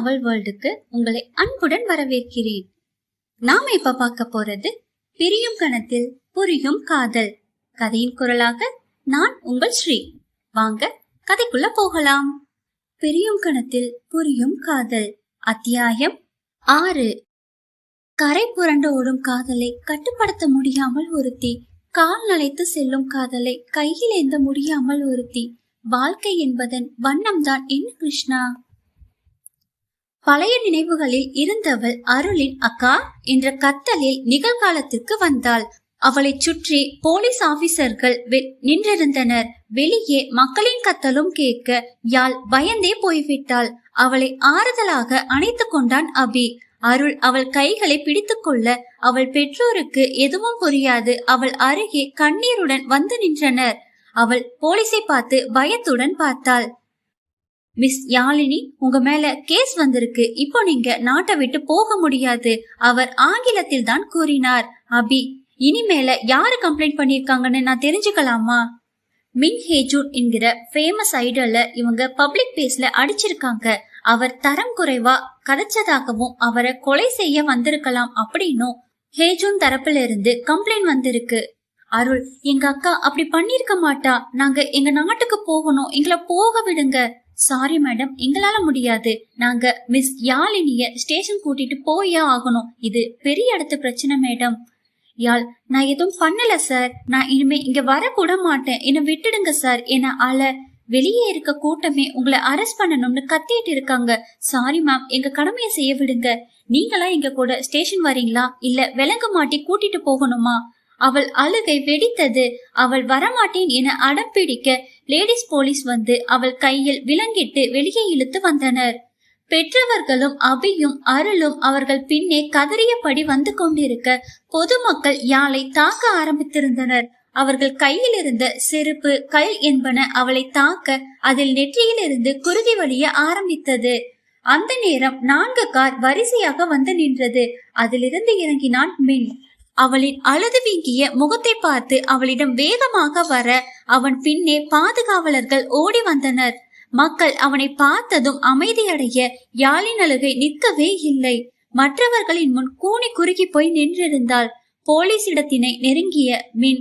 நாவல் வேர்ல்டுக்கு உங்களை அன்புடன் வரவேற்கிறேன். நாம இப்ப பார்க்க போறது பிரியும் கணத்தில் புரியும் காதல். கதையின் குரலாக நான் உங்கள் ஸ்ரீ. வாங்க கதைக்குள்ள போகலாம். பிரியும் கணத்தில் புரியும் காதல். அத்தியாயம் ஆறு. கரை புரண்டு ஓடும் காதலை கட்டுப்படுத்த முடியாமல் ஒருத்தி. கால் நனைத்து செல்லும் காதலை கையில் ஏந்த முடியாமல் ஒருத்தி. வாழ்க்கை என்பதன் வண்ணம்தான் என்ன கிருஷ்ணா? பழைய நினைவுகளில் இருந்தவள் அருளின் அக்கா என்ற கத்தலில் நிகழ்காலத்திற்கு வந்தாள். அவளைச் சுற்றி போலீஸ் ஆபீசர்கள் வெ- நின்றிருந்தனர். வெளியே மக்களின் கத்தலும் கேட்க யாழ் பயந்தே போய்விட்டாள். அவளை ஆறுதலாக அணைத்து கொண்டான் அபி. அருள் அவள் கைகளை பிடித்துக்கொள்ள அவள் பெற்றோருக்கு எதுவும் புரியாது. அவள் அருகே கண்ணீருடன் வந்து நின்றனர். அவள் போலீஸை பார்த்து பயத்துடன் பார்த்தாள். மிஸ் யாழினி உங்க மேல கேஸ் வந்திருக்கு. இப்போ நீங்க நாட்டை விட்டு போக முடியாது. அவர் ஆங்கிலத்தில் தான் கூறினார். அபி இனிமேல யாரு கம்ப்ளைண்ட் பண்ணிருக்காங்கன்னு நான் தெரிஞ்சுக்கலாமா? மின் ஹேஜூன் என்கிற ஃபேமஸ் ஐடல இவங்க பப்ளிக் பேஸ்ல அடிச்சிருக்காங்க. அவர் தரம் குறைவா கதைச்சதாகவும் அவரை கொலை செய்ய வந்திருக்கலாம் அப்படின்னும் ஹேஜூன் தரப்புல இருந்து கம்ப்ளைண்ட் வந்திருக்கு. அருள் எங்க அக்கா அப்படி பண்ணிருக்க மாட்டா. நாங்க எங்க நாட்டுக்கு போகணும். எங்களை போக விடுங்க. சாரி மேடம் எங்களால முடியாது. நாங்க மிஸ் யாழினிய ஸ்டேஷன் கூட்டிட்டு போயே ஆகணும். இது பெரிய இடத்து பிரச்சனை மேடம் யாழ் நான் எதுவும் பண்ணல சார் நான் இனிமே இங்க வரக்கூட மாட்டேன். என்ன விட்டுடுங்க சார் என்ன அழ. வெளியே இருக்க கூட்டமே உங்களை அரெஸ்ட் பண்ணணும்னு கத்திட்டு இருக்காங்க. சாரி மேம் எங்க கடமையை செய்ய விடுங்க. நீங்களா எங்க கூட ஸ்டேஷன் வரீங்களா? இல்ல விலங்கு மாட்டி கூட்டிட்டு போகணுமா? அவள் அழுகை வெடித்தது. அவள் வரமாட்டேன் என அடம் பிடிக்க லேடிஸ் போலீஸ் வந்து அவள் கையில் விலங்கிட்டு வெளியே இழுத்து வந்தனர். பெற்றவர்களும் அபியும் அருளும் அவர்கள் பின்னே கதறியபடி வந்து கொண்டிருக்க பொதுமக்கள் யாழை தாக்க ஆரம்பித்திருந்தனர். அவர்கள் கையில் இருந்த செருப்பு கல் என்பன அவளை தாக்க அதில் நெற்றியிலிருந்து குருதி வழிய ஆரம்பித்தது. அந்த நேரம் நான்கு கார் வரிசையாக வந்து நின்றது. அதிலிருந்து இறங்கினான் மின். அவளின் அழுது வீங்கிய முகத்தை பார்த்து அவளிடம் வேகமாக வர அவன் பின்னே பாதுகாவலர்கள் ஓடி வந்தனர். மக்கள் அவனை பார்த்ததும் அமைதியடைய யாழின் அழுகை நிற்கவே இல்லை. மற்றவர்களின் முன் கூனி குறுகி போய் நின்றிருந்தாள். போலீஸ் இடத்தினை நெருங்கிய மின்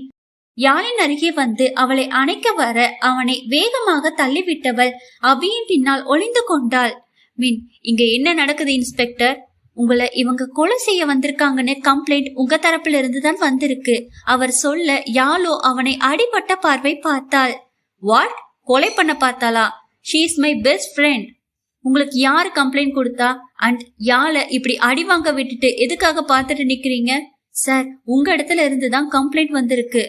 யாழின் அருகே வந்து அவளை அணைக்க வர அவனை வேகமாக தள்ளிவிட்டவள் அவியின் பின்னால் ஒளிந்து கொண்டாள். மின் இங்க என்ன நடக்குது இன்ஸ்பெக்டர்? உங்களை இவங்க கொலை செய்ய வந்திருக்காங்கன்னு கம்ப்ளைண்ட் உங்க தரப்புல இருந்து தான் வந்திருக்கு. அவர் சொல்ல யாழோ அவனை அடிபட்ட பார்வை பார்த்தாள். வாட் கொலை பண்ண பார்த்தாளா? She is my best friend உங்களுக்கு யாரு கம்ப்ளைண்ட் கொடுத்தா? அண்ட் யாழை இப்படி அடி வாங்க விட்டுட்டு எதுக்காக பார்த்துட்டு நிக்கிறீங்க? சார் உங்க இடத்துல இருந்து தான் கம்ப்ளைண்ட் வந்திருக்கு.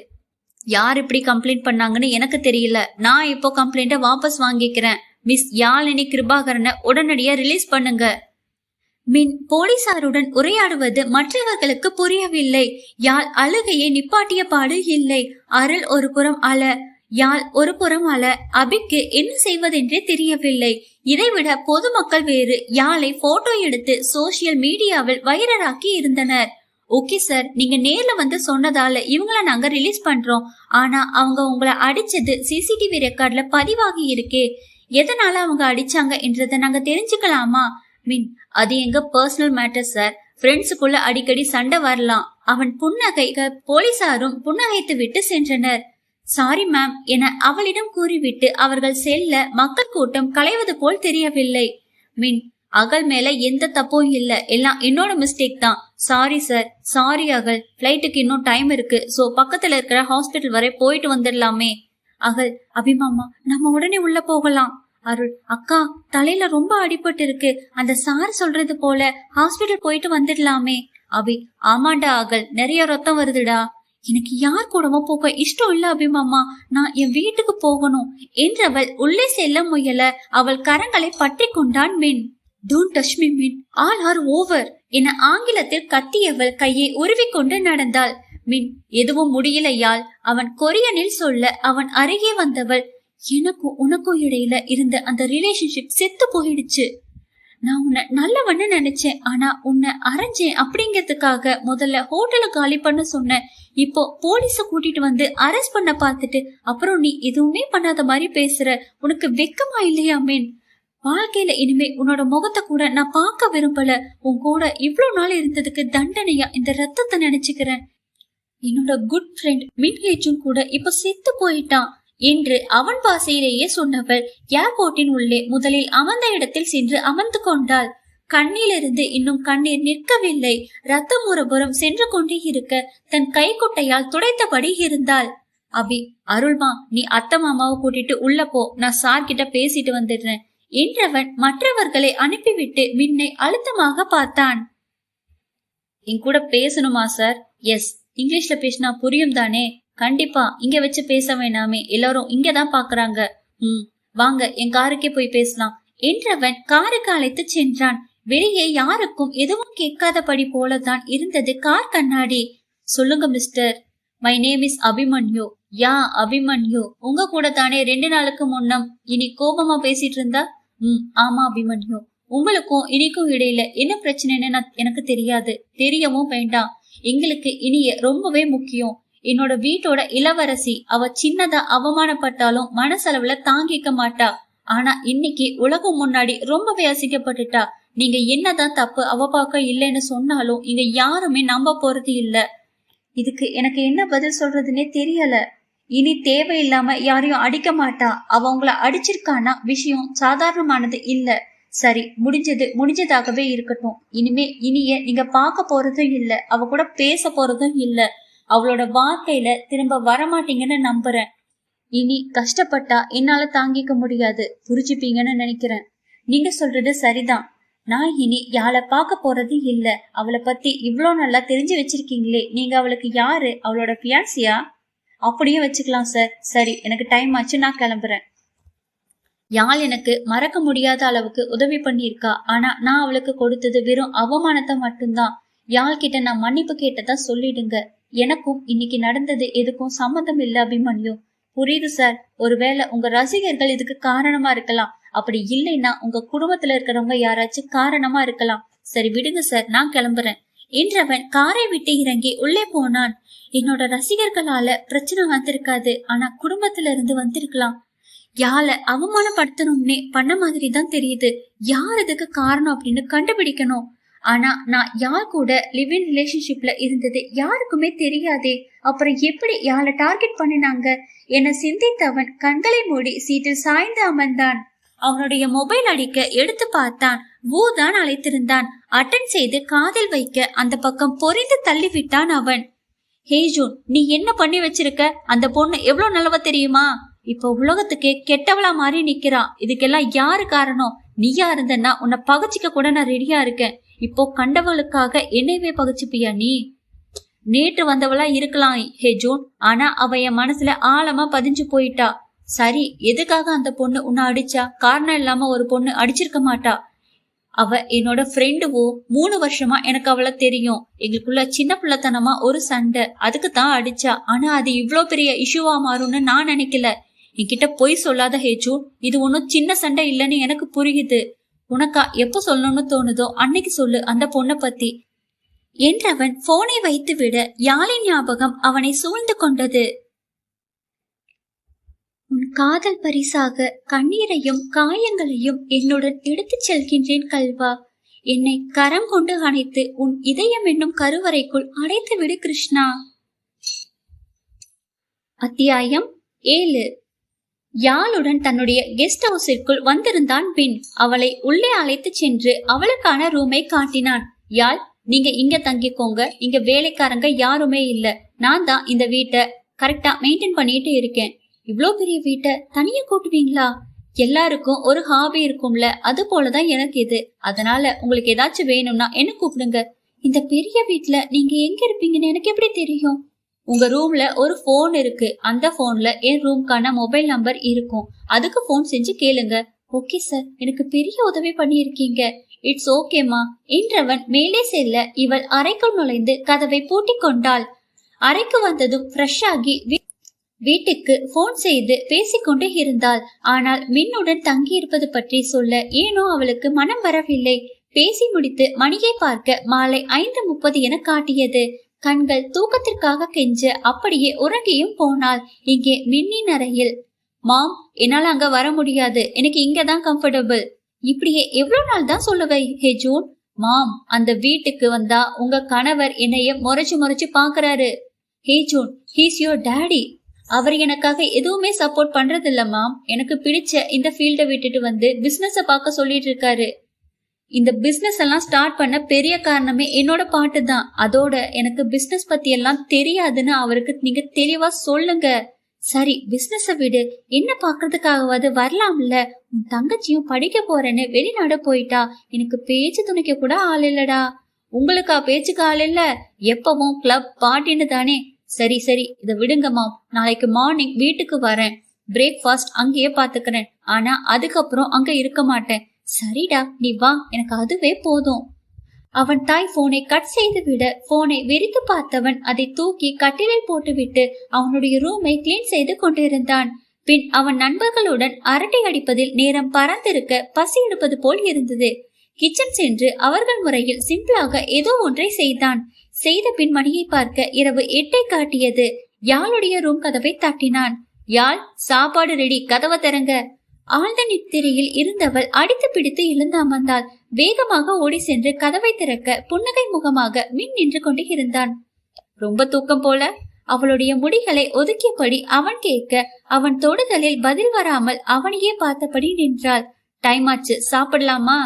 யார் இப்படி கம்ப்ளைண்ட் பண்ணாங்கன்னு எனக்கு தெரியல. நான் இப்போ கம்ப்ளைண்ட்டை வாபஸ் வாங்கிக்கிறேன். மிஸ் யாழினி கிருபாகரனை உடனடியா ரிலீஸ் பண்ணுங்க. மின் போலீசாருடன் உரையாடுவது மற்றவர்களுக்கு புரியவில்லை. யாழ் அழுகையை நிப்பாட்டிய பாடு இல்லை. அருள் ஒரு புறம் அல யாழ் ஒரு புறம் அல. அபிக்கு என்ன செய்வதென்றே தெரியவில்லை. இதைவிட பொதுமக்கள் வேறு யாழை போட்டோ எடுத்து சோசியல் மீடியாவில் வைரலாக்கி இருந்தனர். ஓகே சார் நீங்க நேர்ல வந்து சொன்னதால இவங்கள நாங்க ரிலீஸ் பண்றோம். ஆனா அவங்க உங்களை அடிச்சது சிசிடிவி ரெக்கார்ட்ல பதிவாகி இருக்கே. எதனால அவங்க அடிச்சாங்க என்றதை நாங்க தெரிஞ்சுக்கலாமா? மீன் அது எங்க பர்சனல் மேட்டர் சார் ஃப்ரெண்ட்ஸுக்குள்ள அடிக்கடி சண்டை வரலாம். அவன் புன்னகைக போலீசாரும் புன்னகைத்து விட்டு சென்றனர். சாரி மேம் என அவளிடம் கூறிவிட்டு அவர்கள் செல்ல மக்கள் கூட்டம் களைவது போல் தெரியவில்லை. மின் அகல் மேல எந்த தப்பும் இல்ல. எல்லாம் என்னோட மிஸ்டேக் தான். சாரி சார் சாரி அகல். ஃபிளைட்டுக்கு இன்னும் டைம் இருக்கு. சோ பக்கத்துல இருக்கிற ஹாஸ்பிட்டல் வரை போயிட்டு வந்துடலாமே. அகல் அபிமாமா நம்ம உடனே உள்ள போகலாம். அருள் அக்கா தலையில ரொம்ப அடிபட்டு இருக்கு. அந்த சார் சொல்றது போல ஹாஸ்பிட்டல் போயிட்டு வந்துடலாமே. அபி ஆமாண்டா அகல் நிறைய ரத்தம் வருதுடா. எனக்கு யார் கூடவோ போக இஷ்டம் இல்ல அபிமாமா நான் என் வீட்டுக்கு போகணும். என்றவள் உள்ளே செல்ல முயல அவள் கரங்களை பற்றி கொண்டான் மின். டோன்ட் டச் மீ மின். ஆல் ஆர் ஓவர் என ஆங்கிலத்தில் கத்தியவள் கையை உருவிக்கொண்டு நடந்தாள். மின் எதுவும் முடியலையால் அவன் கொரியனில் சொல்ல அவன் அருகே வந்தவள் எனக்கும் உனக்கும் இடையில இருந்த அந்த ரிலேஷன்ஷிப் செத்து போயிடுச்சு. நான் உன்னை நல்லவன்னு நினைச்சேன் ஆனா உன்னை அரைஞ்சேன் அப்படிங்கிறதுக்காக முதல்ல ஹோட்டலை காலி பண்ண சொன்னேன் இப்போ போலீஸ கூட்டிட்டு வந்து அரெஸ்ட் பண்ண பார்த்துட்டு அப்புறம் நீ எதுவுமே பண்ணாத மாதிரி பேசுற. உனக்கு வெக்கமா இல்லையா மீன் வாழ்க்கையில இனிமே உன்னோட முகத்தை கூட நான் பார்க்க விரும்பல. உன் கூட இவ்வளவு நாள் இருந்ததுக்கு தண்டனையா இந்த ரத்தத்தை நினைச்சுக்கிறேன். என்னோட குட் ஃப்ரெண்ட் மின்ஹேஜும் கூட இப்ப செத்து போயிட்டான். என்று அவன் பாசையிலேயே சொன்னவள் ஏர்போர்ட்டின் உள்ளே முதலில் அமர்ந்த இடத்தில் சென்று அமர்ந்து கொண்டாள். கண்ணிலிருந்து இன்னும் கண்ணீர் நிற்கவில்லை. ரத்தம் ஒருபுறம் சென்று கொண்டே இருக்க தன் கைக்குட்டையால் துடைத்தபடி இருந்தாள். அபி அருள்மா நீ அத்தை மாமாவை கூட்டிட்டு உள்ள போ. நான் சார் கிட்ட பேசிட்டு வந்துடுறேன் என்றவன் மற்றவர்களை அனுப்பிவிட்டு மின்னை அழுத்தமாக பார்த்தான். என் கூட பேசணுமா சார்? எஸ் இங்கிலீஷ்ல பேசினா புரியும் தானே கண்டிப்பா இங்க வச்சு பேச வேணாமே. எல்லாரும் இங்கதான் பாக்குறாங்க. ம் வாங்க என் காருக்கே போய் பேசலாம். என்றவன் காருக்கு அழைத்து சென்றான். வெளியே யாருக்கும் எதுவும் கேட்காதபடி போலதான் இருந்தது கார் கண்ணாடி. சொல்லுங்க mister my name is Abhimanyu yeah Abhimanyu உங்க கூட தானே ரெண்டு நாளுக்கு முன்னம் இனி கோபமா பேசிட்டு இருந்தா? ம் ஆமா அபிமன்யு உங்களுக்கும் இனிக்கும் இடையில என்ன பிரச்சனைன்னு எனக்கு தெரியாது. தெரியவும் வேண்டாம். எங்களுக்கு இனிய ரொம்பவே முக்கியம். என்னோட வீட்டோட இளவரசி அவ சின்னதா அவமானப்பட்டாலும் மனசளவுல தாங்கிக்க மாட்டா. ஆனா இன்னைக்கு உலகம் முன்னாடி ரொம்பவே அசிங்கப்பட்டுட்டா. நீங்க என்னதான் தப்பு அவ பார்க்க இல்லைன்னு சொன்னாலும் இங்க யாருமே நம்ப போறது இல்ல. இதுக்கு எனக்கு என்ன பதில் சொல்றதுன்னே தெரியல. இனி தேவையில்லாம யாரையும் அடிக்க மாட்டா. அவ அடிச்சிருக்கானா விஷயம் சாதாரணமானது இல்ல. சரி முடிஞ்சது முடிஞ்சதாகவே இருக்கட்டும். இனிமே இனிய நீங்க பார்க்க போறதும் இல்ல. அவ கூட பேச போறதும் இல்லை. அவளோட வாழ்க்கையில திரும்ப வரமாட்டீங்கன்னு நம்புறேன். இனி கஷ்டப்பட்டா என்னால தாங்கிக்க முடியாது. புரிஞ்சுப்பீங்கன்னு நினைக்கிறேன். நீங்க சொல்றது சரிதான். நான் இனி யாளை பார்க்க போறது இல்ல. அவளை பத்தி இவ்வளோ நல்லா தெரிஞ்சு வச்சிருக்கீங்களே. நீங்க அவளுக்கு யாரு? அவளோட பியான்சியா அப்படியே வச்சுக்கலாம் சார் சரி எனக்கு டைம் ஆச்சு. நான் கிளம்புறேன். யாழ் எனக்கு மறக்க முடியாத அளவுக்கு உதவி பண்ணியிருக்கா. ஆனா நான் அவளுக்கு கொடுத்தது வெறும் அவமானத்தை மட்டும்தான். யாழ் கிட்ட நான் மன்னிப்பு கேட்டதா சொல்லிடுங்க. எனக்கும் இன்னைக்கு நடந்தது எதுக்கும் சம்மந்தம் இல்ல அபிமன்யு. புரியுது சார் ஒருவேளை உங்க ரசிகர்கள் இதுக்கு காரணமா இருக்கலாம். அப்படி இல்லைன்னா உங்க குடும்பத்துல இருக்கிறவங்க யாராச்சும் காரணமா இருக்கலாம். சரி விடுங்க சார் நான் கிளம்புறேன். என்றவன் காரை விட்டு இறங்கி உள்ளே போனான். என்னோட ரசிகர்களால பிரச்சனை வந்திருக்காது. ஆனா குடும்பத்துல இருந்து வந்திருக்கலாம். யால அவமானப்படுத்தணும்னே பண்ண மாதிரி தான் தெரியுது. யார் இதுக்கு காரணம் அப்படின்னு கண்டுபிடிக்கணும். ஆனா நான் யார் கூட லிவ் இன் ரிலேஷன்ஷிப்ல இருந்தது யாருக்குமே தெரியாதே. அப்புறம் எப்படி யாரை டார்கெட் பண்ணினாங்க? என சிந்தித்தவன் கண்களை மூடி சீட்டில் சாய்ந்து அமர்ந்தான். அவனுடைய மொபைல் அடிக்க எடுத்து பார்த்தான். வூ தான் அழைத்திருந்தான். அட்டன் செய்து காதில் வைக்க அந்த பக்கம் பொறிந்து தள்ளிவிட்டான் அவன். ஹே ஜூன் நீ என்ன பண்ணி வச்சிருக்க? அந்த பொண்ணு எவ்வளவு நல்லவ தெரியுமா? இப்போ உலகத்துக்கே கெட்டவளா மாறி நிக்கிறா. இதுக்கெல்லாம் யாரு காரணம்? நீயா இருந்தன்னா உன்னை பகச்சிக்க கூட நான் ரெடியா இருக்கேன். இப்போ கண்டவளுக்காக என்னைவே பகச்சுப்பியா நீ? நேற்று வந்தவளா இருக்கலாம் ஹே ஜூன். ஆனா அவ என் மனசுல ஆழமா பதிஞ்சு போயிட்டா. சரி எதுக்காக அந்த பொண்ணு உன்னை அடிச்சா? காரணம் இல்லாம ஒரு பொண்ணு அடிச்சிருக்க மாட்டா. அவ என்னோட ஃப்ரெண்டுவோ மூணு வருஷமா எனக்கு அவளை தெரியும். எங்களுக்குள்ள சின்ன பிள்ளைத்தனமா ஒரு சண்டை. அதுக்கு தான் அடிச்சா. ஆனா அது இவ்வளோ பெரிய இஷ்யூவா மாறும்னு நான் நினைக்கல. என்கிட்ட பொய் சொல்லாத ஹேச்சு இது ஒன்றும் சின்ன சண்டை இல்லைன்னு எனக்கு புரியுது. உனக்கா எப்ப சொல்லணும்னு தோணுதோ அன்னைக்கு சொல்லு அந்த பொண்ணை பத்தி. என்றவன் போனை வைத்து விட யாழின் ஞாபகம் அவனை சூழ்ந்து கொண்டது. உன் காதல் பரிசாக கண்ணீரையும் காயங்களையும் என்னுடன் எடுத்துச் செல்கின்றேன் கல்வா. என்னை கரம் கொண்டு அணைத்து உன் இதயம் என்னும் கருவறைக்குள் அடைத்து விடு கிருஷ்ணா. அத்தியாயம் ஏழு. யாழுடன் தன்னுடைய கெஸ்ட் ஹவுஸிற்குள் வந்திருந்தான் பின் அவளை உள்ளே அழைத்து சென்று அவளுக்கான ரூமை காட்டினான். யாழ் நீங்க இங்க தங்கிக்கோங்க. இங்க வேலைக்காரங்க யாருமே இல்ல. நான் தான் இந்த வீட்டை கரெக்டா மெயின்டைன் பண்ணிட்டு இருக்கேன். இவ்வளோ பெரிய வீட்டை தனியா கூட்டுவீங்களா? எல்லாருக்கும் ஒரு ஹாபி இருக்கும்ல. அது போலதான் எனக்கு இது. அதனால உங்களுக்கு ஏதாச்சும் வேணும்னா என்ன கூப்பிடுங்க. இந்த பெரிய வீட்டுல நீங்க எங்க இருப்பீங்கன்னு எனக்கு எப்படி தெரியும்? உங்க ரூம்ல ஒரு போன் இருக்கு. அந்த போன்ல என் ரூம்க்கான மொபைல் நம்பர் இருக்கும். அதுக்கு போன் செஞ்சு கேளுங்க. ஓகே சார் எனக்கு பெரிய உதவி பண்ணியிருக்கீங்க. இட்ஸ் ஓகேமா என்றவன் மேலே செல்ல இவள் அறைக்குள் நுழைந்து கதவை பூட்டி கொண்டாள். அறைக்கு வந்ததும் ஃப்ரெஷ் ஆகி வீ- வீட்டுக்கு போன் செய்து பேசிக்கொண்டே இருந்தாள். ஆனால் மின்னுடன் தங்கியிருப்பது பற்றி சொல்ல ஏனோ அவளுக்கு மனம் வரவில்லை. பேசி முடித்து மணியை பார்க்க மாலை ஐந்து முப்பது என காட்டியது. கண்கள் தூக்கத்திற்காக கெஞ்ச அப்படியே உறங்கியும் போனாள். இங்கே மின்னின் அறையில் மாம் என்னால அங்க வர முடியாது. எனக்கு இங்கதான் கம்ஃபர்டபுள் இப்படியே எவ்வளவு நாள் தான் சொல்லுவை ஹே ஜூன்? மாம் அந்த வீட்டுக்கு வந்தா உங்க கணவர் என்னைய முறைச்சு முறைச்சு பாக்குறாரு. Hey June he's your daddy அவர் எனக்காக எதுவுமே சப்போர்ட் பண்றது இல்ல மாம். எனக்கு பிடிச்ச இந்த ஃபீல்டை விட்டுட்டு வந்து பிசினஸ பார்க்க சொல்லிட்டு இருக்காரு. இந்த பிசினஸ் எல்லாம் ஸ்டார்ட் பண்ண பெரிய காரணமே என்னோட பாட்டு தான். அதோட எனக்கு பிசினஸ் பத்தி எல்லாம் தெரியாதுன்னு அவருக்கு நீங்க தெளிவா சொல்லுங்க. சரி பிசினஸ விடு. என்ன பாக்குறதுக்காகவாது வரலாம்ல. உன் தங்கச்சியும் படிக்க போறேன்னு வெளிநாடு போயிட்டா. எனக்கு பேச்சு துணைக்க கூட ஆள் இல்லடா. உங்களுக்கா பேச்சுக்கு ஆள் இல்ல? எப்பவும் கிளப் பாட்டின்னு தானே. சரி சரி இதை விடுங்கம்மா. நாளைக்கு மார்னிங் வீட்டுக்கு வரேன். பிரேக்ஃபாஸ்ட் அங்கேயே பாத்துக்கிறேன் ஆனா அதுக்கப்புறம் அங்க இருக்க மாட்டேன். சரிடா நீ வா எனக்கு அதுவே போதும். அவன் தாய் போனை கட் செய்து விட போனை வெறித்து பார்த்தவன் அதை தூக்கி கட்டிலில் போட்டுவிட்டு அவனுடைய ரூமை கிளீன் செய்து கொண்டிருந்தான். பின் அவன் நண்பர்களுடன் அரட்டை அடிப்பதில் நேரம் பறந்திருக்க பசி எடுப்பது போல் இருந்தது. கிச்சன் சென்று அவர்கள் முறையில் சிம்பிளாக ஏதோ ஒன்றை செய்தான். செய்த பின் மணியை பார்க்க இரவு எட்டை காட்டியது. யாழுடைய ரூம் கதவை தட்டினான். யாழ் சாப்பாடு ரெடி கதவை திறங்க. ஆழ்ந்த நித்திரையில் இருந்தவள் அடித்து பிடித்து எழுந்து அமர்ந்தாள் வேகமாக ஓடி சென்று கதவை திறக்க புன்னகை முகமாக மின் நின்று கொண்டு இருந்தான். ரொம்ப தூக்கம் போல? அவளுடைய முடிகளை ஒதுக்கியபடி அவன் கேட்க அவன் தொடுதலில் பதில் வராமல் அவனையே பார்த்தபடி நின்றாள். டைம் ஆச்சு சாப்பிடலாமா?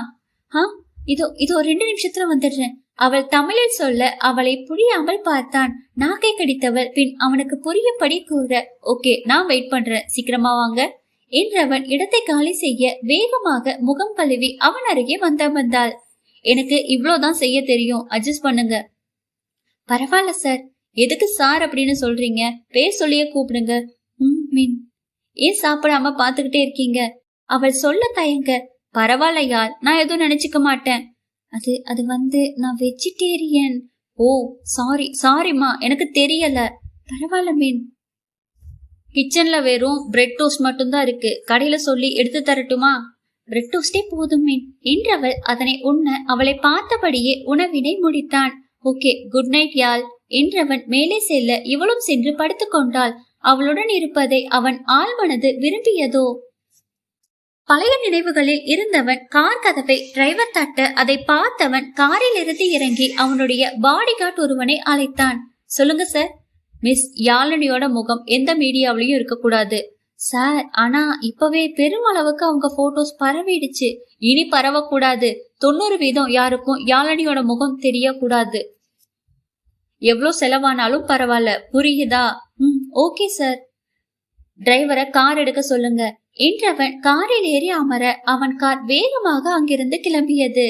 ஆ இதோ இதோ ரெண்டு நிமிஷத்துல வந்துடுறேன். அவள் தமிழில் சொல்ல அவளை புரியாமல் பார்த்தான். நாக்கை கடித்தவள் பின் அவனுக்கு புரியும்படி கூற ஓகே நான் வெயிட் பண்றேன். சீக்கிரமா வாங்க. என்றவன் இடத்தை காலி செய்ய வேகமாக முகம் கழுவி அவன் அருகே வந்தமர்ந்தாள் வந்தாள் எனக்கு இவ்வளவுதான் செய்ய தெரியும். அட்ஜஸ்ட் பண்ணுங்க. பரவாயில்ல சார் எதுக்கு சார் அப்படின்னு சொல்றீங்க? பேர் சொல்லியே கூப்பிடுங்க. ம் மின். ஏன் சாப்பிடாம பாத்துக்கிட்டே இருக்கீங்க? அவள் சொல்ல தயங்க. பரவாயில்ல யார் நான் எதுவும் நினைச்சுக்க மாட்டேன். அது அது வந்து நான் வெஜிடேரியன் ஓ சாரி சாரிம்மா எனக்கு தெரியல. பரவாயில்ல மீன். கிச்சன்ல வெறும் பிரெட் டோஸ்ட் மட்டும்தான் இருக்கு. கடையில சொல்லி எடுத்து தரட்டுமா? பிரெட் டோஸ்டே போதும் என்றவள் அதனை உண்ண அவளை பார்த்தபடியே உணவினை முடித்தான். Okay good night Yazh. என்றவன் மேலே செல்ல இவளும் சென்று படுத்துக்கொண்டாள் அவளுடன் இருப்பதை அவன் ஆழ்மனது விரும்பியதோ? பழைய நினைவுகளில் இருந்தவன் கார் கதவை டிரைவர் தட்ட அதை பார்த்தவன் காரில் இருந்து இறங்கி அவனுடைய பாடிகார்ட் ஒருவனை அழைத்தான். சொல்லுங்க சார் மிஸ் யாழினியோட முகம் எந்த மீடியாவிலையும் இருக்கக்கூடாது. சார் ஆனா இப்பவே பெருமளவுக்கு அவங்க போட்டோஸ் பரவிடுச்சு. இனி பரவக்கூடாது. தொண்ணூறு வீதம் யாருக்கும் யாழினியோட முகம் தெரியக்கூடாது. எவ்வளோ செலவானாலும் பரவாயில்ல. புரியுதா? ம் ஓகே சார். டிரைவரை கார் எடுக்க சொல்லுங்க. என்றவன் காரில் ஏறி அமர அவன் கார் வேகமாக அங்கிருந்து கிளம்பியது.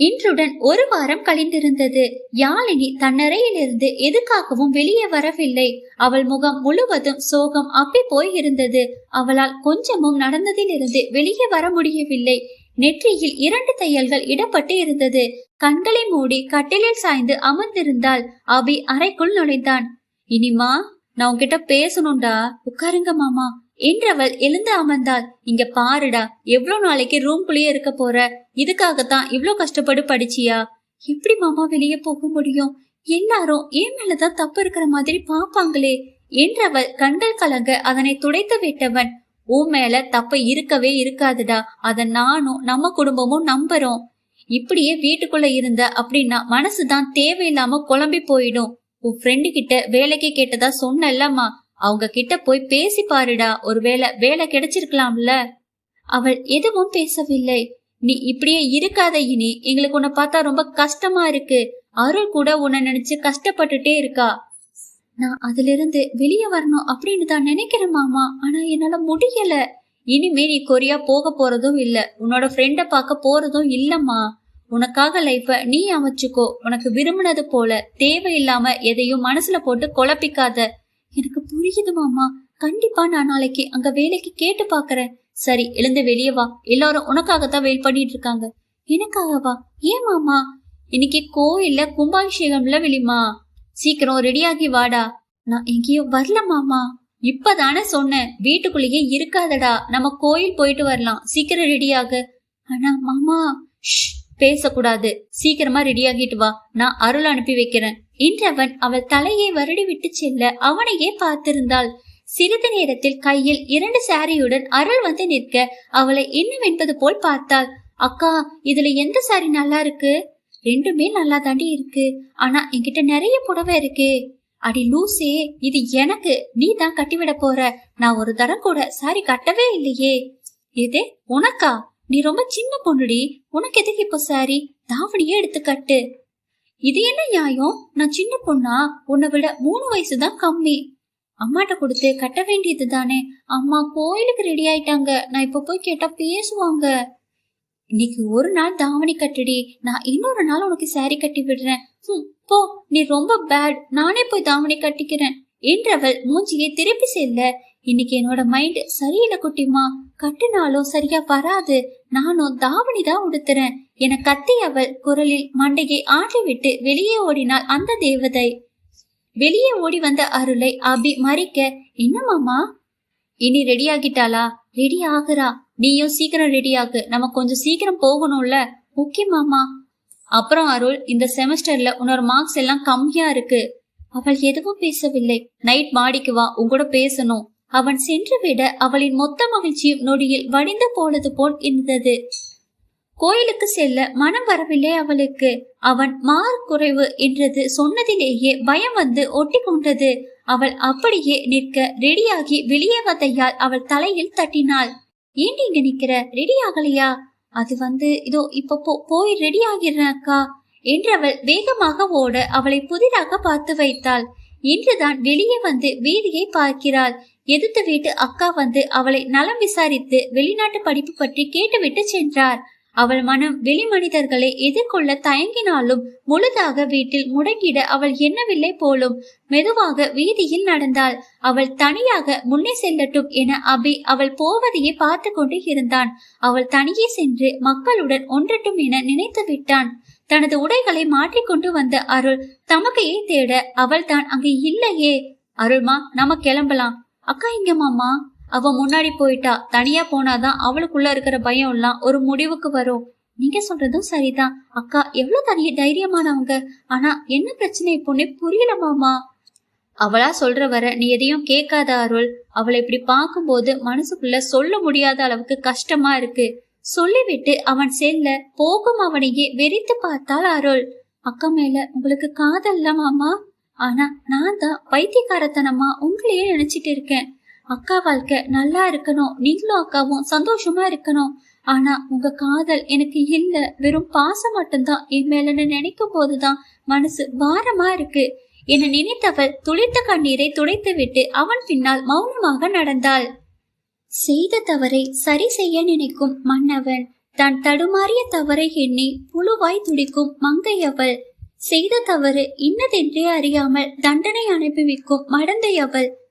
இன்றுடன் ஒரு வாரம் கழிந்திருந்தது. யாழினி தன்னறையிலிருந்து எதுக்காகவும் வெளியே வரவில்லை. அவள் முகம் முழுவதும் சோகம் அப்பி போய் இருந்தது அவளால் கொஞ்சமும் நடந்ததிலிருந்து வெளியே வர முடியவில்லை. நெற்றியில் இரண்டு தையல்கள் இடப்பட்டு இருந்தது. கண்களை மூடி கட்டிலில் சாய்ந்து அமர்ந்திருந்தால் அபி அறைக்குள் நுழைந்தான். இனிமா நான் உன்கிட்ட பேசணும்டா. உட்காருங்க மாமா. என்றவள் எழுந்து அமர்ந்தாள். இங்க பாருடா. எவ்வளவு நாளைக்கு ரூம்குள்ளேயே இருக்க போற? இதுக்காகத்தான் இவ்ளோ கஷ்டப்பட்டு படிச்சியா? எப்படி மாமா வெளியே போக முடியும்? எல்லாரும் என் மேலதான் தப்பு இருக்கிற மாதிரி பாப்பாங்களே என்றவள் கண்கள் கலங்க அதனை துடைத்து விட்டவன் உன் மேல தப்பு இருக்கவே இருக்காதுடா. அத நானும் நம்ம குடும்பமும் நம்புறோம். இப்படியே வீட்டுக்குள்ள இருந்த அப்படின்னா மனசுதான் தேவையில்லாம குழம்பி போயிடும். உன் ஃப்ரெண்டு கிட்ட வேலைக்கு கேட்டதா சொன்னல்லம்மா. அவங்க கிட்ட போய் பேசி பாருடா. ஒருவேளை வேலை கிடைச்சிருக்கலாம்ல. அவள் எதுவும் பேசவில்லை. நீ இப்படியே இருக்காத இனி. எங்களுக்கு உன்னை பார்த்தா ரொம்ப கஷ்டமா இருக்கு. அருள் கூட உன்னை நினைச்சு கஷ்டப்பட்டுட்டே இருக்கா. நான் அதுல இருந்து வெளியே வரணும் அப்படின்னு தான் நினைக்கிறேன் மாமா. ஆனா என்னால முடியல. இனிமே நீ கொரியா போக போறதும் இல்ல. உன்னோட ஃப்ரெண்ட பார்க்க போறதும் இல்லம்மா. உனக்காக லைஃப நீ அமைச்சுக்கோ. உனக்கு விரும்பினது போல. தேவையில்லாம எதையும் மனசுல போட்டு குழப்பிக்காத. எனக்கு புரியுது மாமா. கண்டிப்பா நான் நாளைக்கு அங்க வேலைக்கு கேட்டு பாக்குறேன் சரி எழுந்து வெளியே வா. எல்லாரும் உனக்காகத்தான் வெயிட் பண்ணிட்டு இருக்காங்க. எனக்காகவா ஏன் மாமா? இன்னைக்கு கோயில்ல கும்பாபிஷேகம்ல வெளிமா சீக்கிரம் ரெடியாகி வாடா. நான் எங்கேயோ வரல மாமா. இப்பதானே சொன்னேன் வீட்டுக்குள்ளேயே இருக்காதடா. நம்ம கோயில் போயிட்டு வரலாம். சீக்கிரம் ரெடியாக ஆனா மாமா பேசக்கூடாது. சீக்கிரமா ரெடியாகிட்டு வா. நான் அருள் அனுப்பி வைக்கிறேன். இன்றவன் அவள் தலையை வருடி விட்டு செல்ல அவனையே பார்த்திருந்தாள். சிறிது நேரத்தில் கையில் இரண்டு சாரியுடன் அருள் வந்து நிற்க அவளை என்னவென்பது போல் பார்த்தாள். அக்கா இதுல எந்த சாரி நல்லா இருக்கு? ரெண்டுமே நல்லா தாண்டி இருக்கு. ஆனா என்கிட்ட நிறைய புடவை இருக்கு. அடி லூசே இது எனக்கு. நீ தான் கட்டிவிட போற. நான் ஒரு தரம் கூட சாரி கட்டவே இல்லையே. இது உனக்கா? நீ ரொம்ப சின்ன பொண்ணுடி. உனக்கு எதுக்கு இப்போ சாரி? தாவணியே எடுத்து கட்டு. இது என்ன நியாயம்? நான் சின்ன பொண்ணா? உன்னை விட மூணு வயசு தான் கம்மி. அம்மாட்ட கொடுத்து கட்ட வேண்டியது தானே அம்மா கோயிலுக்கு ரெடி ஆயிட்டாங்க. நான் இப்ப போய் கேட்டா பேசுவாங்க. இன்னைக்கு ஒரு நாள் தாவணி கட்டுடி. நான் இன்னொரு நாள் உனக்கு சாரி கட்டி விடுறேன். ஹம், போ. நீ ரொம்ப பேட் நானே போய் தாவணி கட்டிக்கிறேன். என்றவள் மூஞ்சியை திருப்பி செல்ல. இன்னைக்கு என்னோட மைண்ட் சரியில்லை குட்டிமா கட்டினாலும் சரியா வராது. நானும் தாவணி தான் உடுத்துறேன். என கத்தி அவள் குரலில் மண்டையை ஆட்டிவிட்டு வெளியே ஓடினாள் அந்த தேவதை. வெளியே ஓடி வந்த அருளை அபி மறிக்க என்ன மாமா? இனி ரெடி ஆகிட்டாளா? ரெடி ஆகுறா. நீயும் சீக்கிரம் ரெடி ஆகு. நம்ம கொஞ்சம் சீக்கிரம் போகணும்ல. ஓகே மாமா. அப்புறம் அருள் இந்த செமஸ்டர்ல உன்னோட மார்க்ஸ் எல்லாம் கம்மியா இருக்கு. அவள் எதுவும் பேசவில்லை. நைட் மாடிக்கு வா. உங்கூட பேசணும். அவன் சென்று விட அவளின் மொத்த மகிழ்ச்சியும் நொடியில் வடிந்து போனது போல் இருந்தது. கோயிலுக்கு செல்ல மனம் வரவில்லை அவளுக்கு. அவன் மார் குறைவு என்றது சொன்னதிலேயே பயம் வந்து ஒட்டி கொண்டது. அவள் அப்படியே நிற்க ரெடியாகி வெளியே வந்தையால் அவள் தலையில் தட்டினாள். ஏண்டி இங்க நிக்கிற? ரெடி ஆகலையா? அது வந்து இதோ இப்ப போய் ரெடி ஆகிறேன் அக்கா என்றவள் வேகமாக ஓட அவளை புதிதாக பார்த்து வைத்தாள். இன்றுதான் வெளியே வந்து வீதியை பார்க்கிறாள். எதிர்த்த வீட்டு அக்கா வந்து அவளை நலம் விசாரித்து வெளிநாட்டு படிப்பு பற்றி கேட்டுவிட்டு சென்றார். அவள் மனம் வெளி மனிதர்களை எதிர்கொள்ள தயங்கினாலும் முழுதாக வீட்டில் முடங்கிட அவள் எண்ணவில்லை போலும். மெதுவாக வீதியில் நடந்தாள். அவள் தனியாக முன்னே செல்லட்டும் என அபி அவள் போவதையே பார்த்து கொண்டு இருந்தான். அவள் தனியே சென்று மக்களுடன் ஒன்றட்டும் என நினைத்து விட்டான். தனது உடைகளை மாற்றிக்கொண்டு வந்த அருள் தமக்கையை தேட அவள் தான் அங்கே இல்லையே. அருள்மா நம்ம கிளம்பலாம். அக்கா இங்க மாமா அவ முன்னாடி போயிட்டா. தனியா போனாதான் அவளுக்குள்ள இருக்கிற பயம் எல்லாம் ஒரு முடிவுக்கு வரும். நீங்க சொல்றதும் சரிதான். அக்கா எவ்வளவு தனிய தைரியமானவங்க. ஆனா என்ன பிரச்சனை பொண்ணே புரியல மாமா. அவளா சொல்ற வர நீ எதையும் கேட்காத அருள். அவளை இப்படி பார்க்கும்போது மனசுக்குள்ள சொல்ல முடியாத அளவுக்கு கஷ்டமா இருக்கு. சொல்லிவிட்டு அவன் செல்ல போகும் அவனையே வெறித்து பார்த்தாள் அருள். அக்கா மேல உங்களுக்கு காதல்ல மாமா? ஆனா நான் தான் பைத்தியக்காரத்தனமா உங்களையே நினைச்சிட்டு இருக்கேன். அக்கா வாழ்க்கை நல்லா இருக்கணும். நீங்களும் அக்காவும் சந்தோஷமா இருக்கணும். ஆனா உங்க காதல் எனக்கு இல்ல. வெறும் பாசம் மட்டும்தான். என் மேலன்னு நினைக்கும் போதுதான் மனசு பாரமா இருக்கு. என நினைத்தவள் துளித்த கண்ணீரை துடைத்துவிட்டு அவன் பின்னால் மௌனமாக நடந்தாள். செய்த தவறை சரி செய்ய நினைக்கும் மன்னவன் தான் தடுமாறிய தவறை எண்ணி புழுவாய் துடிக்கும் மங்கையவள். செய்த தவறு இன்னதென்றே அறியாமல் தண்டனை அனுப்பிவிக்கும் மடந்தையவள்.